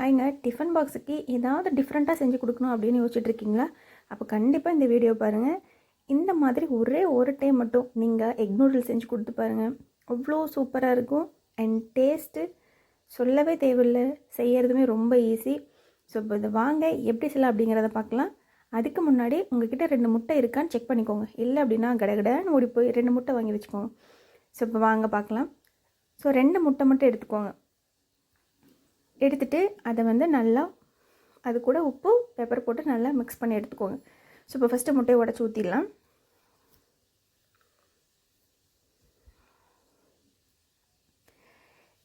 ஹாய்ங்க tiffin பாக்ஸுக்கு ஏதாவது டிஃப்ரெண்ட்டாக செஞ்சு கொடுக்கணும் அப்படின்னு யோசிச்சுட்ருக்கீங்களா? அப்போ கண்டிப்பாக இந்த வீடியோ பாருங்கள் இந்த மாதிரி ஒரே ஒரு டைம் மட்டும் நீங்கள் எக் நூடுல்ஸ் செஞ்சு கொடுத்து பாருங்கள் அவ்வளோ சூப்பராக இருக்கும். அண்ட் டேஸ்ட்டு சொல்லவே தேவையில்லை. செய்யறதுமே ரொம்ப ஈஸி. ஸோ இப்போ இதை வாங்க எப்படி செய்யலாம் அப்படிங்கிறத பார்க்கலாம் அதுக்கு முன்னாடி உங்ககிட்ட ரெண்டு முட்டை இருக்கான்னு செக் பண்ணிக்கோங்க. இல்லை அப்படின்னா கடகடன்னு ஓடி போய் ரெண்டு முட்டை வாங்கி வச்சுக்கோங்க. ஸோ இப்போ வாங்க பார்க்கலாம் ஸோ ரெண்டு முட்டை மட்டும் எடுத்துக்கோங்க. எடுத்துட்டு அதை வந்து நல்லா அது கூட உப்பு பெப்பர் போட்டு நல்லா மிக்ஸ் பண்ணி எடுத்துக்கோங்க. ஸோ இப்போ ஃபஸ்ட்டு முட்டையை உடச்சி ஊற்றிடலாம்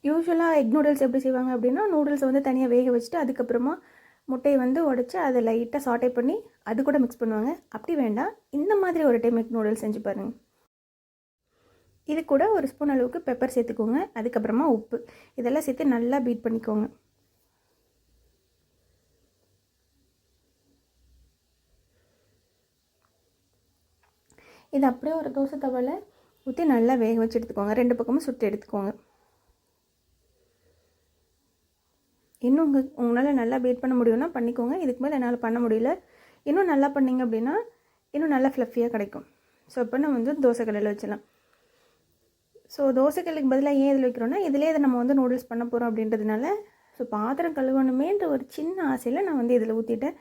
யூஸ்வலாக எக் நூடுல்ஸ் எப்படி செய்வாங்க அப்படின்னா நூடுல்ஸை வந்து தனியாக வேக வச்சுட்டு அதுக்கப்புறமா முட்டையை வந்து உடச்சி அதை லைட்டாக சாட்டை பண்ணி அது கூட மிக்ஸ் பண்ணுவாங்க. அப்படி வேண்டாம். இந்த மாதிரி ஒரு டைம் எக் நூடுல்ஸ் செஞ்சு பாருங்கள் இது கூட ஒரு ஸ்பூன் அளவுக்கு பெப்பர் சேர்த்துக்கோங்க. அதுக்கப்புறமா உப்பு. இதெல்லாம் சேர்த்து நல்லா பீட் பண்ணிக்கோங்க. இது அப்படியே ஒரு தோசை தவளை ஊற்றி நல்லா வேக வச்சு எடுத்துக்கோங்க. ரெண்டு பக்கமும் சுட்டு எடுத்துக்கோங்க. இன்னும் உங்கள் உங்களால் நல்லா பீட் பண்ண முடியும்னா பண்ணிக்கோங்க. இதுக்கு மேலே என்னால் பண்ண முடியல. இன்னும் நல்லா பண்ணிங்க அப்படின்னா இன்னும் நல்லா ஃப்ளஃபியாக கிடைக்கும். ஸோ இப்போ நம்ம வந்து தோசை கடையில் வச்சிடலாம். ஸோ தோசைக்கல்லுக்கு பதிலாக ஏன் இதில் வைக்கிறோன்னா இதிலே இதை நம்ம வந்து நூடுல்ஸ் பண்ண போகிறோம் அப்படின்றதுனால ஸோ பாத்திரம் கழுவணுமேன்ற ஒரு சின்ன ஆசையில் நான் வந்து இதில் ஊற்றிட்டேன்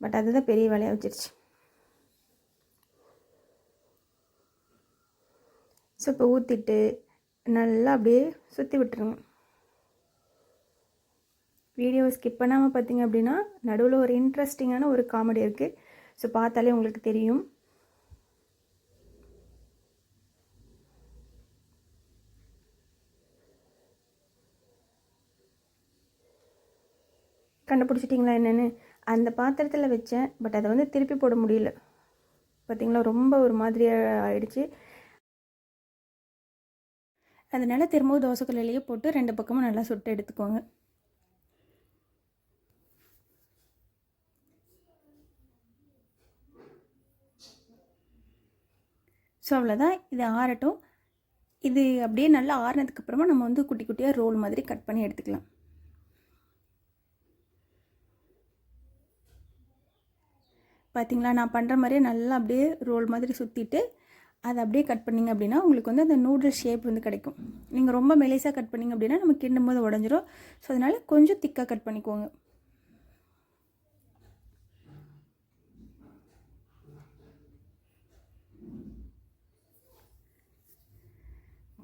பட் அதுதான் பெரிய வேலையாக வச்சிருச்சு. ஸோ இப்போ ஊற்றிட்டு நல்லா அப்படியே சுற்றி விட்டுருங்க. வீடியோ ஸ்கிப் பண்ணாமல் பார்த்தீங்க அப்படின்னா நடுவில் ஒரு இன்ட்ரெஸ்டிங்கான ஒரு காமெடி இருக்குது ஸோ பார்த்தாலே உங்களுக்கு தெரியும். கண்டுபிடிச்சிட்டிங்களா என்னென்னு? அந்த பாத்திரத்தில் வச்சேன். பட் அதை வந்து திருப்பி போட முடியல. பார்த்தீங்களா ரொம்ப ஒரு மாதிரியாக ஆயிடுச்சு. அதனால் திரும்பவும் தோசைக்கல்லையே போட்டு ரெண்டு பக்கமும் நல்லா சுட்டு எடுத்துக்கோங்க. ஸோ அவ்வளோதான் இது ஆறட்டும். இது அப்படியே நல்லா ஆறினதுக்கப்புறமா நம்ம வந்து குட்டி குட்டியாக ரோல் மாதிரி கட் பண்ணி எடுத்துக்கலாம். பார்த்தீங்களா நான் பண்ணுற மாதிரியே நல்லா அப்படியே ரோல் மாதிரி சுற்றிட்டு அதை அப்படியே கட் பண்ணிங்க அப்படின்னா உங்களுக்கு வந்து அந்த நூடுல்ஸ் ஷேப் வந்து கிடைக்கும். நீங்கள் ரொம்ப மெலிசாக கட் பண்ணிங்க அப்படின்னா நம்ம கிண்டும் போது உடஞ்சிரும். ஸோ அதனால் கொஞ்சம் திக்காக கட் பண்ணிக்கோங்க.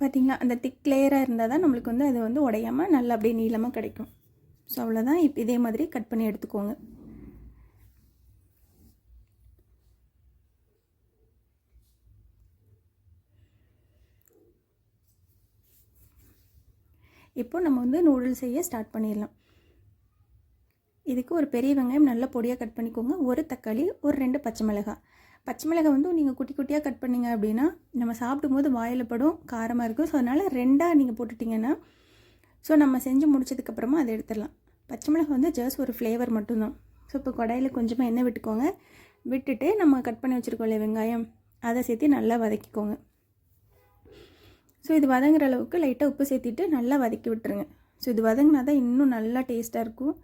பார்த்திங்களா அந்த திக் லேயராக இருந்தால் தான் நம்மளுக்கு வந்து அது வந்து உடையாமல் நல்லா அப்படியே நீளமாக கிடைக்கும். ஸோ அவ்வளோதான் இப்போ இதே மாதிரி கட் பண்ணி எடுத்துக்கோங்க. இப்போ நம்ம வந்து நூடுல்ஸ் செய்ய ஸ்டார்ட் பண்ணிடலாம். இதுக்கு ஒரு பெரிய வெங்காயம் நல்ல பொடியாக கட் பண்ணிக்கோங்க. ஒரு தக்காளி ஒரு ரெண்டு பச்சை மிளகாய் பச்சை மிளகாய் வந்து நீங்கள் குட்டி குட்டியாக கட் பண்ணிங்க அப்படின்னா நம்ம சாப்பிடும் போது வாயில் படும் காரமாக இருக்கும். ஸோ அதனால் ரெண்டாக நீங்கள் போட்டுட்டிங்கன்னா ஸோ நம்ம செஞ்சு முடிச்சதுக்கப்புறமா அதை எடுத்துடலாம். பச்சை மிளகாய் வந்து ஜஸ்ட் ஒரு ஃப்ளேவர் மட்டும்தான். ஸோ இப்போ கடாயில் கொஞ்சமாக எண்ணெய் விட்டுக்கோங்க. விட்டுட்டு நம்ம கட் பண்ணி வச்சுருக்கோம் இல்லையா வெங்காயம் அதை சேர்த்து நல்லா வதக்கிக்கோங்க. ஸோ இது வதங்குற அளவுக்கு லைட்டாக உப்பு சேர்த்திட்டு நல்லா வதக்கி விட்டுருங்க. ஸோ இது வதங்கினா தான் இன்னும் நல்லா டேஸ்ட்டாக இருக்கும்.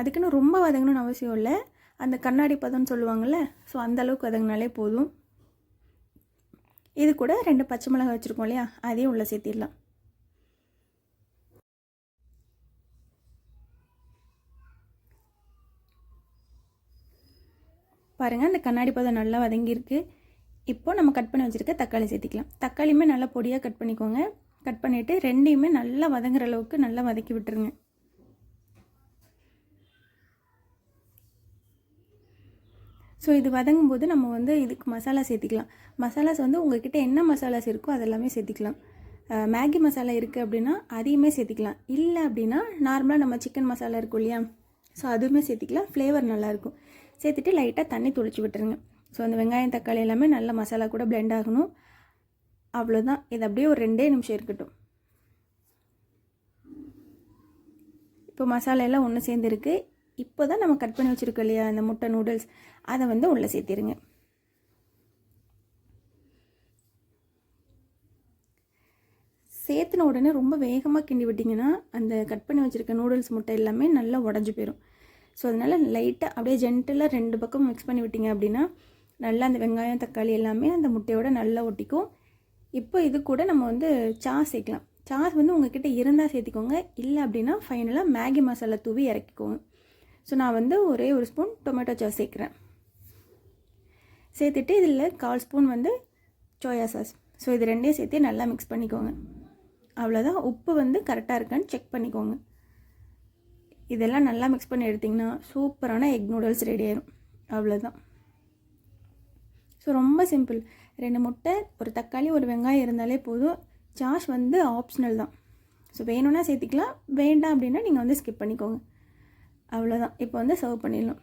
அதுக்குன்னு ரொம்ப வதங்கணும்னு அவசியம் இல்லை. அந்த கண்ணாடி பதம்னு சொல்லுவாங்கள்ல ஸோ அந்தளவுக்கு வதங்கினாலே போதும். இது கூட ரெண்டு பச்சை மிளகாய் வச்சுருக்கோம் இல்லையா அதையும் உள்ளே சேர்த்திடலாம். பாருங்கள் அந்த கண்ணாடி பதம் நல்லா வதங்கியிருக்கு. இப்போ நம்ம கட் பண்ணி வச்சுருக்க தக்காளி சேர்த்திக்கலாம். தக்காளியுமே நல்லா பொடியாக கட் பண்ணிக்கோங்க. கட் பண்ணிவிட்டு ரெண்டையுமே நல்லா வதங்குற அளவுக்கு நல்லா வதக்கி விட்டுருங்க. ஸோ இது வதங்கும் போது நம்ம வந்து இதுக்கு மசாலா சேர்த்திக்கலாம். மசாலாஸ் வந்து உங்கள்கிட்ட என்ன மசாலாஸ் இருக்கோ அதெல்லாமே சேர்த்திக்கலாம். மேகி மசாலா இருக்குது அப்படின்னா அதையுமே சேர்த்திக்கலாம். இல்லை அப்படின்னா நார்மலாக நம்ம சிக்கன் மசாலா இருக்கும் இல்லையா? ஸோ அதுவுமே சேர்த்திக்கலாம். ஃப்ளேவர் நல்லாயிருக்கும் சேர்த்துட்டு லைட்டாக தண்ணி தொளிச்சு விட்டுருங்க. ஸோ அந்த வெங்காயம் தக்காளி எல்லாமே நல்ல மசாலா கூட பிளெண்ட் ஆகணும். அவ்வளோதான் இது அப்படியே ஒரு ரெண்டே நிமிஷம் இருக்கட்டும். இப்போ மசாலா எல்லாம் ஒன்று சேர்ந்துருக்கு. இப்போ தான் நம்ம கட் பண்ணி வச்சுருக்கோம் இல்லையா? அந்த முட்டை நூடுல்ஸ் அதை வந்து உள்ளே சேர்த்திருங்க. சேர்த்துன உடனே ரொம்ப வேகமாக கிண்டி விட்டிங்கன்னா அந்த கட் பண்ணி வச்சுருக்க நூடுல்ஸ் முட்டை எல்லாமே நல்லா உடஞ்சி போயிடும் ஸோ அதனால் லைட்டாக அப்படியே ஜென்டலாக ரெண்டு பக்கம் மிக்ஸ் பண்ணி விட்டிங்க அப்படின்னா நல்லா அந்த வெங்காயம் தக்காளி எல்லாமே அந்த முட்டையோட நல்லா ஒட்டிக்கும். இப்போ இது கூட நம்ம வந்து சாஸ் சேர்க்கலாம். சாஸ் வந்து உங்ககிட்ட இருந்தால் சேர்த்திக்கோங்க. இல்லை அப்படின்னா ஃபைனலாக மேகி மசாலா தூவி இறக்கிக்கோங்க. ஸோ நான் வந்து ஒரே ஒரு ஸ்பூன் டொமேட்டோ சாஸ் சேர்க்குறேன். சேர்த்துட்டு இதில் கால் ஸ்பூன் வந்து சோயா சாஸ் ஸோ இது ரெண்டையும் சேர்த்து நல்லா மிக்ஸ் பண்ணிக்கோங்க. அவ்வளோதான் உப்பு வந்து கரெக்டாக இருக்கான்னு செக் பண்ணிக்கோங்க. இதெல்லாம் நல்லா மிக்ஸ் பண்ணி எடுத்திங்கன்னா சூப்பரான எக் நூடுல்ஸ் ரெடி ஆயிடும் அவ்வளோதான் ஸோ ரொம்ப சிம்பிள் ரெண்டு முட்டை ஒரு தக்காளி ஒரு வெங்காயம் இருந்தாலே போதும். சாஷ் வந்து ஆப்ஷனல் தான். ஸோ வேணும்னா சேர்த்திக்கலாம் வேண்டாம் அப்படின்னா நீங்கள் வந்து ஸ்கிப் பண்ணிக்கோங்க. அவ்வளோதான் இப்போ வந்து சர்வ் பண்ணிடலாம்.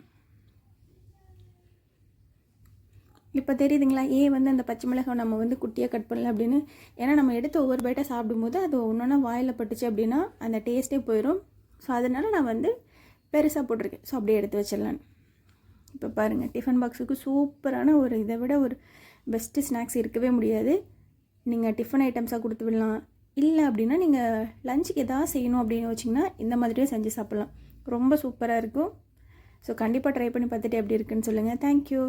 இப்போ தெரியுதுங்களா? ஏன் வந்து அந்த பச்சை மிளகாய் நம்ம வந்து குட்டியாக கட் பண்ணல அப்படின்னு. ஏன்னா நம்ம எடுத்து ஒவ்வொரு பைட்டாக சாப்பிடும்போது அது ஒன்றா வாயில் பட்டுச்சு அப்படின்னா அந்த டேஸ்ட்டே போயிடும் ஸோ அதனால் நான் வந்து பெருசாக போட்டிருக்கேன். ஸோ அப்படியே எடுத்து வச்சிடலான்னு இப்போ பாருங்கள் டிஃபன் பாக்ஸுக்கு சூப்பரான ஒரு இதை விட ஒரு பெஸ்ட்டு ஸ்நாக்ஸ் இருக்கவே முடியாது. நீங்கள் டிஃபன் ஐட்டம்ஸாக கொடுத்து விடலாம். இல்லை அப்படின்னா நீங்கள் லஞ்சுக்கு எதாவது செய்யணும் அப்படின்னு வச்சிங்கன்னா இந்த மாதிரியே செஞ்சு சாப்பிட்லாம். ரொம்ப சூப்பராக இருக்கும். ஸோ கண்டிப்பாக ட்ரை பண்ணி பார்த்துட்டு எப்படி இருக்குன்னு சொல்லுங்கள் தேங்க்யூ